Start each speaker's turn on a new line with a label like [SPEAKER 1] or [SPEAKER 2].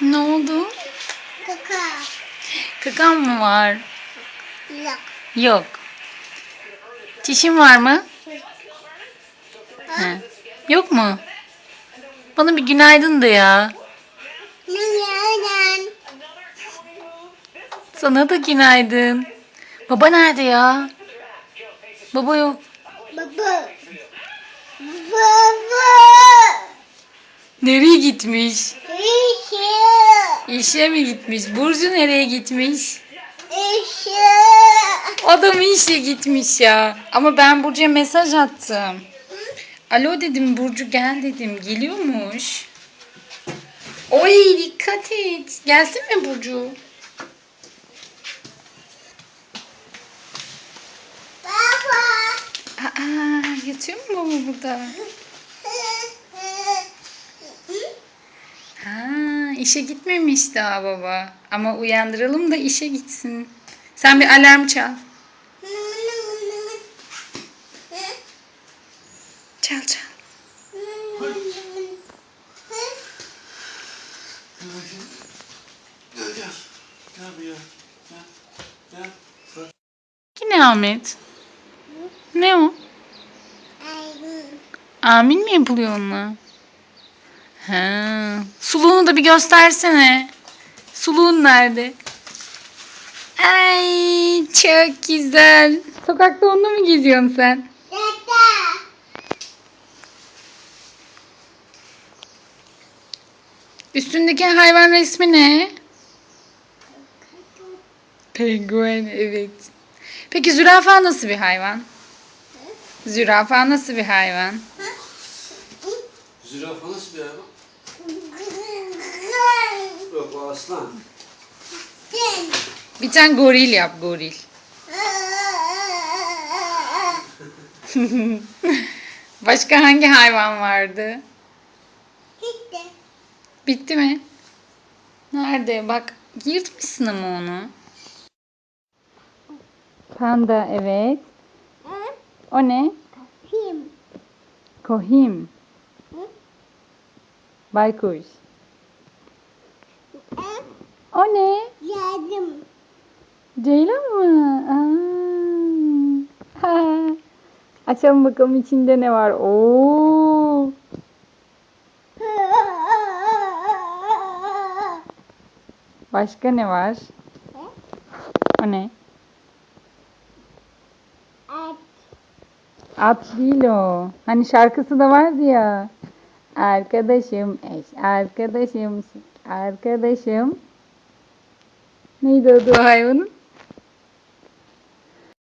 [SPEAKER 1] Ne oldu?
[SPEAKER 2] Kaka.
[SPEAKER 1] Kakan mı var?
[SPEAKER 2] Yok.
[SPEAKER 1] Yok. Çişin var mı? He. Yok mu? Bana bir günaydın de ya.
[SPEAKER 2] Nereden?
[SPEAKER 1] Sana da günaydın. Baba nerede ya? Baba yok.
[SPEAKER 2] Baba. Baba.
[SPEAKER 1] Nereye gitmiş?
[SPEAKER 2] İşe.
[SPEAKER 1] Mi gitmiş? Burcu nereye gitmiş?
[SPEAKER 2] İşe.
[SPEAKER 1] O da mı işe gitmiş ya? Ama ben Burcu'ya mesaj attım. Alo dedim Burcu gel dedim. Geliyormuş. Oy dikkat et. Gelsin mi Burcu?
[SPEAKER 2] Baba.
[SPEAKER 1] Aa, yatıyor mu baba burada? Ha, işe gitmemiş daha baba. Ama uyandıralım da işe gitsin. Sen bir alarm çal. Çal çal.
[SPEAKER 3] Bırak.
[SPEAKER 1] Yine Ahmet. Ne o? Amin mi yapılıyor onunla? Ha. Suluğunu da bir göstersene. Suluğun nerede? Ay çok güzel. Sokakta onunla mı geziyorsun sen? Üstündeki hayvan resmi ne? Penguen evet. Peki zürafa nasıl bir hayvan? Zürafa nasıl bir hayvan?
[SPEAKER 3] Zürafa nasıl bir hayvan? Yok o aslan.
[SPEAKER 1] Bir tane goril yap goril. Başka hangi hayvan vardı? Bitti mi? Nerede? Bak yırtmışsın ama onu. Panda evet. O ne? Kohim. Baykuş. O ne?
[SPEAKER 2] Yardım.
[SPEAKER 1] Ceylan mı? Aa. Ha. Açalım bakalım içinde ne var. Oo. Başka ne var? O ne? At değil o. Hani şarkısı da vardı ya. Arkadaşım eş, arkadaşım, arkadaşım. Neydi adı hayvanın?